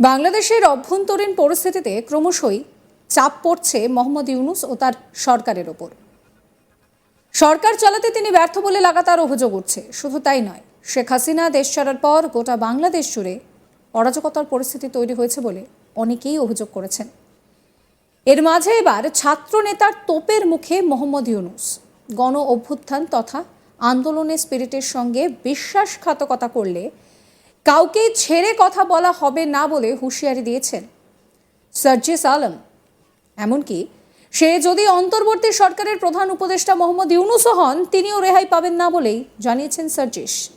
বাংলাদেশের অভ্যন্তরীণ পরিস্থিতিতে ক্রমশই চাপ পড়ছে মোহাম্মদ ইউনুস ও তার সরকারের ওপর। সরকার চালাতে তিনি ব্যর্থ বলে লাগাতার অভিযোগ উঠছে। শুধু তাই নয়, শেখ হাসিনা দেশ ছাড়ার পর গোটা বাংলাদেশ জুড়ে অরাজকতার পরিস্থিতি তৈরি হয়েছে বলে অনেকেই অভিযোগ করেছেন। এর মাঝে এবার ছাত্র নেতার তোপের মুখে মোহাম্মদ ইউনুস। গণ অভ্যুত্থান তথা আন্দোলনের স্পিরিটের সঙ্গে বিশ্বাসঘাতকতা করলে কাউকে ছেড়ে কথা বলা হবে না বলে হুঁশিয়ারি দিয়েছেন। সার্জিস আলম। এমনকি সে যদি অন্তর্বর্তী সরকারের প্রধান উপদেষ্টা মোহাম্মদ ইউনুসও হন, তিনিও রেহাই পাবেন না বলেই জানিয়েছেন সার্জিস।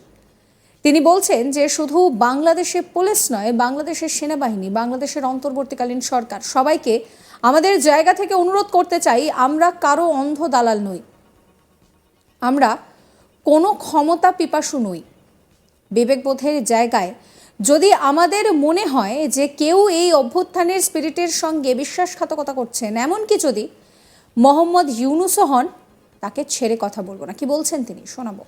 তিনি বলছেন যে শুধু বাংলাদেশের পুলিশ নয়, বাংলাদেশের সেনাবাহিনী, বাংলাদেশের অন্তর্বর্তীকালীন সরকার, সবাইকে আমাদের জায়গা থেকে অনুরোধ করতে চাই, আমরা কারও অন্ধ দালাল নই। আমরা কোনো ক্ষমতা পিপাসু নই। বিবেকবোধের জায়গায়। যদি আমাদের মনে হয় যে কেউ এই অভ্যুত্থানের স্পিরিটের সঙ্গে বিশ্বাসঘাতকতা করছেন, এমনকি যদি মোহাম্মদ ইউনুসও হন, তাকে ছেড়ে কথা বলব না। কি বলছেন তিনি? শোনাবো।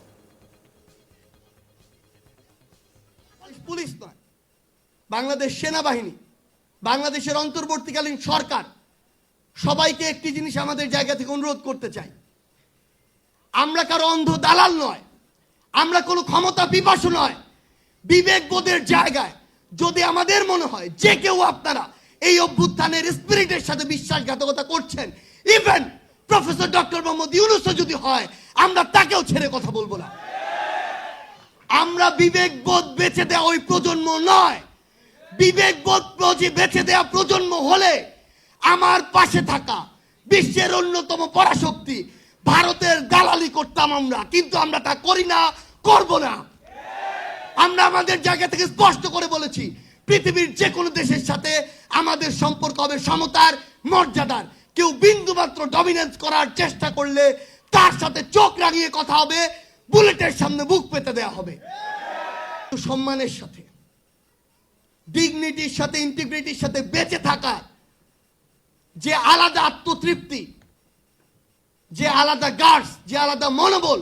পুলিশ নয়। বাংলাদেশ সেনাবাহিনী, বাংলাদেশের অন্তর্বর্তীকালীন সরকার, সবাইকে একটি জিনিস আমাদের জায়গা থেকে অনুরোধ করতে চাই। আমরা কারও অন্ধ দালাল নয়। আমরা কোনো ক্ষমতা পিপাসু নয়, বিবেকবোধের জায়গায়। যদি আমাদের মনে হয় যে কেউ আপনারা এই অভ্যুত্থানের স্পিরিটের সাথে বিশ্বাসঘাতকতা করছেন ইভেন প্রফেসর ডক্টর মোহাম্মদ ইউনুসও যদি হয়, আমরা তাকেও ছেড়ে কথা বলব না। আমরা বিবেকবোধ বেঁচে দেওয়া ওই প্রজন্ম নয়। বিবেকবোধ বেঁচে দেওয়া প্রজন্ম হলে আমার পাশে থাকা বিশ্বের অন্যতম পরাশক্তি, ভারতের দালালি করতাম আমরা, কিন্তু আমরা তা করি না। করব না। আমরা আমাদের জায়গা থেকে স্পষ্ট করে বলেছি, পৃথিবীর যে কোনো দেশের সাথে আমাদের সম্পর্ক হবে সমতার মর্যাদার। কেউ বিন্দুমাত্র ডমিনেন্স করার চেষ্টা করলে তার সাথে চোখ রাঙিয়ে কথা হবে, বুলেটের সামনে বুক পেতে দেওয়া হবে। সম্মানের সাথে ডিগনিটির সাথে ইন্টিগ্রিটির সাথে বেঁচে থাকা, যে আলাদা আত্মতৃপ্তি, যে আলাদা গার্ডস যে আলাদা মনোবল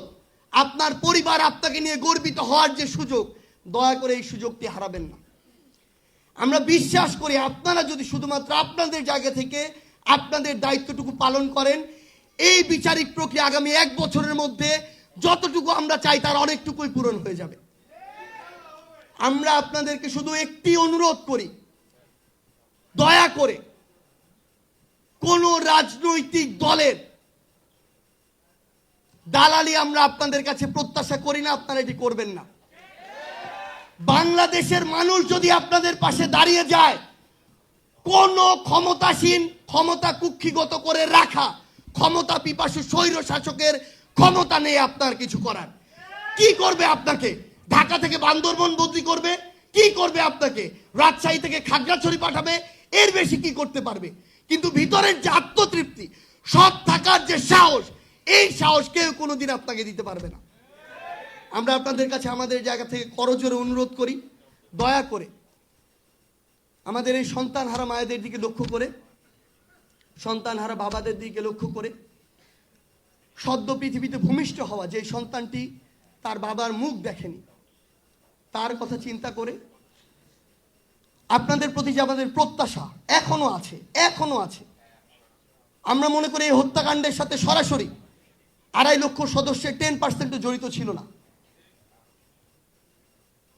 আপনার পরিবার আপনাকে নিয়ে গর্বিত হওয়ার যে সুযোগ, দয়া করে এই সুযোগটি হারাবেন না। আমরা বিশ্বাস করি আপনারা যদি শুধুমাত্র আপনাদের জায়গা থেকে আপনাদের দায়িত্বটুকু পালন করেন, এই বিচারিক প্রক্রিয়া আগামী এক বছরের মধ্যে যতটুকু আমরা চাই তার অনেকটুকুই পূরণ হয়ে যাবে। আমরা আপনাদেরকে শুধু একটি অনুরোধ করি, দয়া করে কোন রাজনৈতিক দলের দালালি আমরা আপনাদের কাছে প্রত্যাশা করি না, আপনারা এটি করবেন না। বাংলাদেশের মানুষ যদি আপনাদের পাশে দাঁড়িয়ে যায়, কোন ক্ষমতাসীন, ক্ষমতা কুক্ষিগত করে রাখা, ক্ষমতা পিপাসু স্বৈর শাসকের ক্ষমতা নেই আপনার কিছু করার। কি করবে আপনাকে? ঢাকা থেকে বান্দরবন বদলি করবে? কি করবে আপনাকে? রাজশাহী থেকে খাগড়াছড়ি পাঠাবে? এর বেশি কি করতে পারবে? কিন্তু ভিতরের যে আত্মতৃপ্তি, সৎ থাকার যে সাহস এই সাহস কেউ কোনোদিন আপনাকে দিতে পারবে না। আমরা আপনাদের কাছে আমাদের জায়গা থেকে করজোরে অনুরোধ করি, দয়া করে আমাদের এই সন্তান হারা মায়েদের দিকে লক্ষ্য করে সন্তান হারা বাবাদের দিকে লক্ষ্য করে, সদ্য পৃথিবীতে ভূমিষ্ঠ হওয়া যে সন্তানটি তার বাবার মুখ দেখেনি, তার কথা চিন্তা করে আপনাদের প্রতি যে আমাদের প্রত্যাশা এখনও আছে এখনও আছে, আমরা মনে করি এই হত্যাকাণ্ডের সাথে সরাসরি আড়াই লক্ষ সদস্যের টেন পার্সেন্টও জড়িত ছিল না।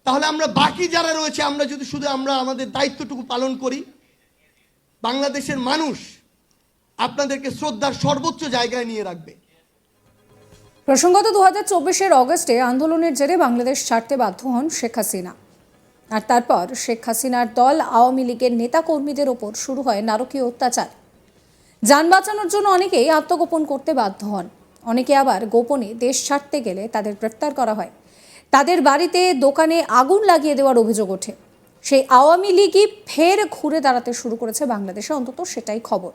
তাহলে আমরা বাকি যারা রয়েছে, আমরা যদি শুধু আমরা আমাদের দায়িত্বটুকু পালন করি, বাংলাদেশের মানুষ আপনাদেরকে শ্রদ্ধার সর্বোচ্চ জায়গায় নিয়ে রাখবে। প্রসঙ্গত দু হাজার চব্বিশের অগস্টে আন্দোলনের জেরে বাংলাদেশ ছাড়তে বাধ্য হন শেখ হাসিনা। আর তারপর শেখ হাসিনার দল আওয়ামী লীগের নেতাকর্মীদের ওপর শুরু হয় নারকীয় অত্যাচার। যান বাঁচানোর জন্য অনেকেই আত্মগোপন করতে বাধ্য হন। অনেকে আবার গোপনে দেশ ছাড়তে গেলে তাদের গ্রেপ্তার করা হয়। তাদের বাড়িতে দোকানে আগুন লাগিয়ে দেওয়ার অভিযোগ ওঠে। সেই আওয়ামী লীগই ফের ঘুরে দাঁড়াতে শুরু করেছে বাংলাদেশে, অন্তত সেটাই খবর।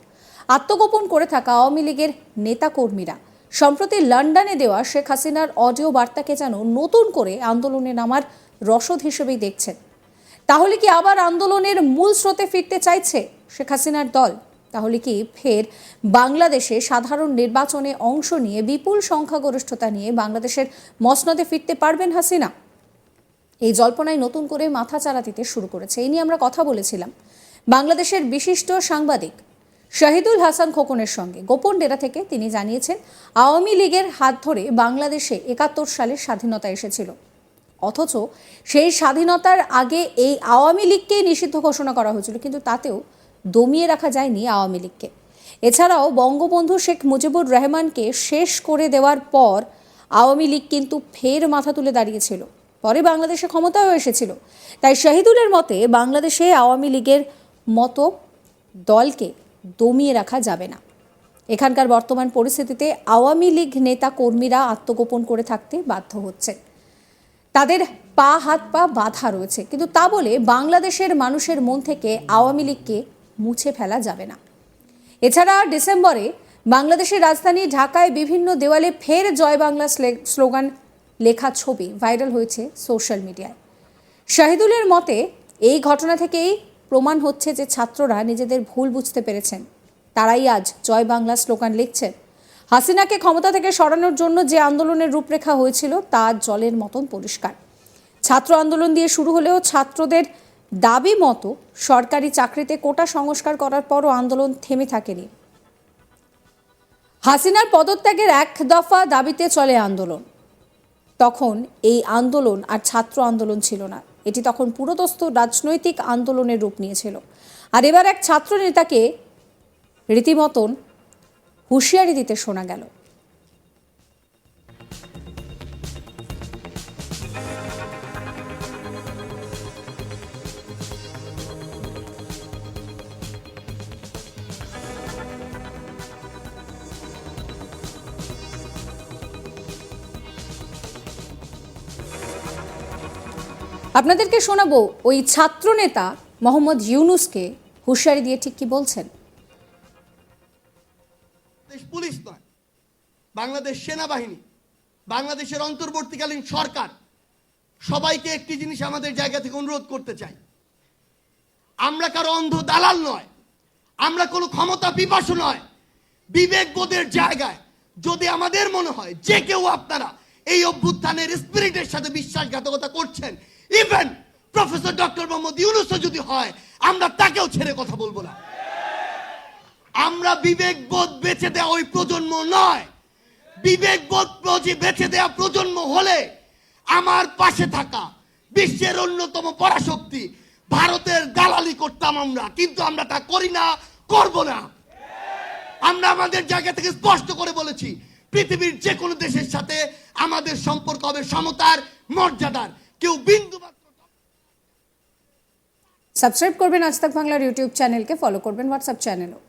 আত্মগোপন করে থাকা আওয়ামী লীগের নেতাকর্মীরা, সম্প্রতি লন্ডনে দেওয়া শেখ হাসিনার অডিও বার্তাকে যেন নতুন করে আন্দোলনে নামার রসদ হিসেবেই দেখছেন। তাহলে কি আবার আন্দোলনের মূল স্রোতে ফিরতে চাইছে শেখ হাসিনার দল? তাহলে কি ফের বাংলাদেশে সাধারণ নির্বাচনে অংশ নিয়ে বিপুল সংখ্যাগরিষ্ঠতা নিয়ে বাংলাদেশের মসনদে ফিরতে পারবেন হাসিনা? এই জল্পনায় নতুন করে মাথা চারা দিতে শুরু করেছে। এই নিয়ে আমরা কথা বলেছিলাম। বাংলাদেশের বিশিষ্ট সাংবাদিক শাহিদুল হাসান খোকনের সঙ্গে গোপন ডেরা থেকে তিনি জানিয়েছেন, আওয়ামী লীগের হাত ধরে বাংলাদেশে একাত্তর সালে স্বাধীনতা এসেছিল। অথচ সেই স্বাধীনতার আগে এই আওয়ামী লীগকেই নিষিদ্ধ ঘোষণা করা হয়েছিল। কিন্তু তাতেও দমিয়ে রাখা যায়নি আওয়ামী লীগকে। এছাড়াও বঙ্গবন্ধু শেখ মুজিবুর রহমানকে শেষ করে দেওয়ার পর আওয়ামী লীগ কিন্তু ফের মাথা তুলে দাঁড়িয়েছিল। পরে বাংলাদেশে ক্ষমতাও এসেছিল। তাই শহীদুলের মতে বাংলাদেশে আওয়ামী লীগের মতো দলকে দমিয়ে রাখা যাবে না। এখানকার বর্তমান পরিস্থিতিতে আওয়ামী লীগ নেতা কর্মীরা আত্মগোপন করে থাকতে বাধ্য হচ্ছেন। তাদের পা, হাত, পা বাঁধা রয়েছে। কিন্তু তা বলে বাংলাদেশের মানুষের মন থেকে আওয়ামী লীগকে মুছে ফেলা যাবে না। এছাড়া ডিসেম্বরে বাংলাদেশের রাজধানী ঢাকায় বিভিন্ন দেওয়ালে ফের জয় বাংলা স্লে- স্লোগান লেখা ছবি ভাইরাল হয়েছে সোশ্যাল মিডিয়ায়। শাহিদুলের মতে, এই ঘটনা থেকেই প্রমাণ হচ্ছে যে ছাত্ররা নিজেদের ভুল বুঝতে পেরেছেন। তারাই আজ জয় বাংলা স্লোগান লিখছেন হাসিনাকে ক্ষমতা থেকে সরানোর জন্য যে আন্দোলনের রূপরেখা হয়েছিল তা জলের মতন পরিষ্কার। ছাত্র আন্দোলন দিয়ে শুরু হলেও ছাত্রদের দাবি মতো সরকারি চাকরিতে কোটা সংস্কার করার পরও আন্দোলন থেমে থাকেনি। হাসিনার পদত্যাগের এক দফা দাবিতে চলে আন্দোলন। তখন এই আন্দোলন আর ছাত্র আন্দোলন ছিল না। এটি তখন পুরোদস্ত রাজনৈতিক আন্দোলনের রূপ নিয়েছিল। আর এবার এক ছাত্র নেতাকে রীতিমতন হুঁশিয়ারি দিতে শোনা গেল। আপনাদেরকে শোনাবো ওই ছাত্রনেতা মোহাম্মদ ইউনুসকে হুঁশিয়ারি দিয়ে ঠিক কি বলছেন? পুলিশ নয়, বাংলাদেশ সেনাবাহিনী, বাংলাদেশের অন্তর্বর্তীকালীন সরকার, সবাইকে একটি জিনিস আমাদের জায়গা থেকে অনুরোধ করতে চাই। আমরা কারও অন্ধ দালাল নয়, আমরা কোনো ক্ষমতা পিপাসু নয়, বিবেকবোধের জায়গায় যদি আমাদের মনে হয় যে কেউ আপনারা এই অভ্যুত্থানের স্পিরিটের সাথে বিশ্বাসঘাতকতা করছেন ইভেন প্রফেসর ডক্টর মোহাম্মদ ইউনুসও যদি হয়, আমরা তাকেও ছেড়ে কথা বলব না। আমরা বিবেকবোধ বেছে দেওয়া ওই প্রজন্ম নয়। বিবেকবোধ বেছে দেওয়া প্রজন্ম হলে আমার পাশে থাকা বিশ্বের অন্যতম পরাশক্তি ভারতের দালালি করতাম আমরা, কিন্তু আমরা তা করি না, করব না। আমরা আমাদের জায়গা থেকে স্পষ্ট করে বলেছি, পৃথিবীর যে কোনো দেশের সাথে আমাদের সম্পর্ক হবে সমতার, মর্যাদার। কেউ বিন্দু সাবস্ক্রাইব করবেন আজ বাংলার ইউটিউব চ্যানেলকে ফলো করবেন হোয়াটসঅ্যাপ চ্যানেলও